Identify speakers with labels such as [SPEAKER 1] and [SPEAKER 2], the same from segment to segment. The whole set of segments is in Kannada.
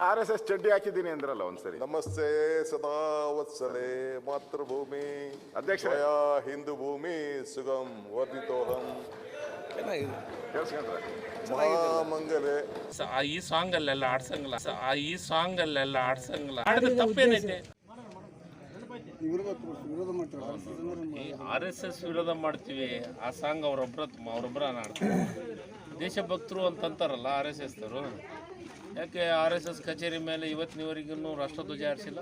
[SPEAKER 1] ಆರ್ ಎಸ್ ಎಸ್ ಚಡ್ಡಿ ಹಾಕಿದ್ದೀನಿ ಅಂದ್ರಲ್ಲ ಒಂದ್ಸರಿ.
[SPEAKER 2] ನಮಸ್ತೆ ಸದಾ ವತ್ಸಲೆ ಮಾತೃಭೂಮಿ.
[SPEAKER 1] ಅಧ್ಯಕ್ಷರೇ.
[SPEAKER 2] ಹಿಂದೂ ಭೂಮಿ ಸುಗಮ್ ವರ್ಧಿತೋಹಂ.
[SPEAKER 1] ಕೇಳಿಸ್ಕೊಂಡ್ರೆ?
[SPEAKER 2] ಮಹಾಮಂಗಲೆ.
[SPEAKER 3] ಸ- ಆ ಈ ಸಾಂಗ್ ಅಲ್ಲೆಲ್ಲ ಆಡ್ಸಂಗಿಲ್ಲ. ಸ- ಆ ಈ ಸಾಂಗ್ ಅಲ್ಲೆಲ್ಲ ಆಡ್ಸಂಗಿಲ್ಲ. ಆಡಿದ್ರೆ ತಪ್ಪೇನೈತೆ? ಈ ಆರ್ ಎಸ್ ಎಸ್ ವಿರೋಧ ಮಾಡ್ತೀವಿ ಆ ಸಾಂಗ್ ಅವ್ರೊಬ್ರ ಅವರೊಬ್ಬರ ಆಡ್ತಾರೆ ದೇಶಭಕ್ತರು ಅಂತಂತಾರಲ್ಲ ಆರ್ ಎಸ್ ಎಸ್ನವರು ಯಾಕೆ ಆರ್ ಎಸ್ ಎಸ್ ಕಚೇರಿ ಮೇಲೆ ಇವತ್ತಿನವರೆಗೂ ರಾಷ್ಟ್ರಧ್ವಜ ಹಾರಿಸಿಲ್ಲ?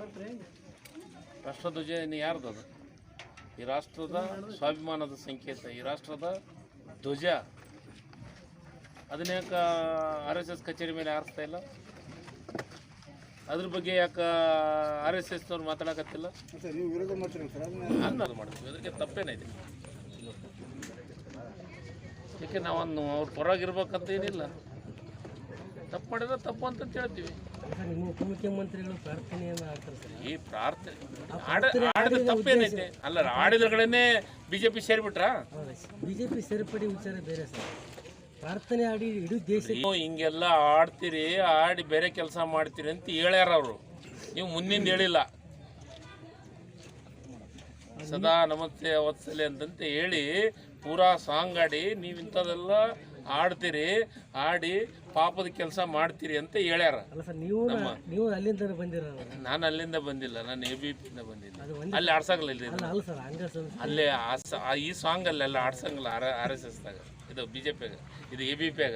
[SPEAKER 3] ರಾಷ್ಟ್ರಧ್ವಜ ಇನ್ನು ಯಾರ್ದು ಅದು? ಈ ರಾಷ್ಟ್ರದ ಸ್ವಾಭಿಮಾನದ ಸಂಕೇತ ಈ ರಾಷ್ಟ್ರದ ಧ್ವಜ. ಅದನ್ನ ಯಾಕೆ ಆರ್ ಎಸ್ ಎಸ್ ಕಚೇರಿ ಮೇಲೆ ಹಾರಿಸ್ತಾ ಇಲ್ಲ? ಅದ್ರ ಬಗ್ಗೆ ಯಾಕೆ ಆರ್ ಎಸ್ ಎಸ್ನವ್ರು ಮಾತಾಡಕತ್ತಿಲ್ಲ? ಅನ್ನೋದು ಮಾಡ್ತೀವಿ ಅದಕ್ಕೆ ತಪ್ಪೇನೈತೆ ಯಾಕೆ ನಾವನ್ನು ಅವ್ರ ಪರವಾಗಿರ್ಬೇಕಂತ ಏನಿಲ್ಲ. ತಪ್ಪು ಮಾಡಿದ್ರೆ ತಪ್ಪು ಅಂತ ಹೇಳ್ತೀವಿ
[SPEAKER 4] ಮುಖ್ಯಮಂತ್ರಿಗಳು ಪ್ರಾರ್ಥನೆಯನ್ನ ಸರ್
[SPEAKER 3] ಈ ಪ್ರಾರ್ಥನೆ ಆಡ ಆಡಿದ ತಪ್ಪೇನೈತೆ? ಅಲ್ಲ ಆಡಿದ್ರಗಳನ್ನೇ ಬಿಜೆಪಿ ಸೇರಿಬಿಟ್ರಾ?
[SPEAKER 4] ಬಿಜೆಪಿ ಸೇರ್ಪಡೆ ವಿಚಾರ ಬೇರೆ ಸರ್. ಪ್ರಾರ್ಥನೆ ಆಡಿ ಇಡೀ ದೇಶ
[SPEAKER 3] ನೀವು ಹಿಂಗೆಲ್ಲ ಆಡ್ತೀರಿ ಆಡಿ ಬೇರೆ ಕೆಲಸ ಮಾಡ್ತೀರಿ ಅಂತ ಹೇಳ್ಯಾರ ಅವರು. ನೀವು ಮುಂದಿಂದ ಹೇಳಿಲ್ಲ. ಸದಾ ನಮಸ್ತೆ ವತ್ಸಲೆ ಅಂತಂತ ಹೇಳಿ ಪೂರಾ ಸಾಂಗ್ ಆಡಿ ನೀವು ಇಂಥದೆಲ್ಲ ಆಡ್ತೀರಿ ಆಡಿ ಪಾಪದ ಕೆಲಸ ಮಾಡ್ತೀರಿ ಅಂತ ಹೇಳ್ಯಾರ.
[SPEAKER 4] ಅಲ್ಲ ಸರ್ ನೀವು ನೀವು ಅಲ್ಲಿಂದ ಬಂದಿರ
[SPEAKER 3] ನಾನು ಅಲ್ಲಿಂದ ಬಂದಿಲ್ಲ ನಾನು ಎ ಬಿ ಪಿಯಿಂದ ಬಂದಿಲ್ಲ ಅಲ್ಲಿ ಆಡ್ಸಂಗಿಲ್ಲ ಇಲ್ಲಿ
[SPEAKER 4] ಅಲ್ಲ ಅಲ್ಲ ಸರ್ ಹಂಗ ಸರ್.
[SPEAKER 3] ಅಲ್ಲೇ ಈ ಸಾಂಗ್ ಅಲ್ಲೆಲ್ಲ ಆಡ್ಸಂಗಿಲ್ಲ ಆರ್ ಆರ್ ಎಸ್ ಎಸ್ದಾಗ ಇದು ಬಿ ಜೆ ಪಿಯಾಗ ಇದು ಎ ಬಿ ಪಿಯಾಗ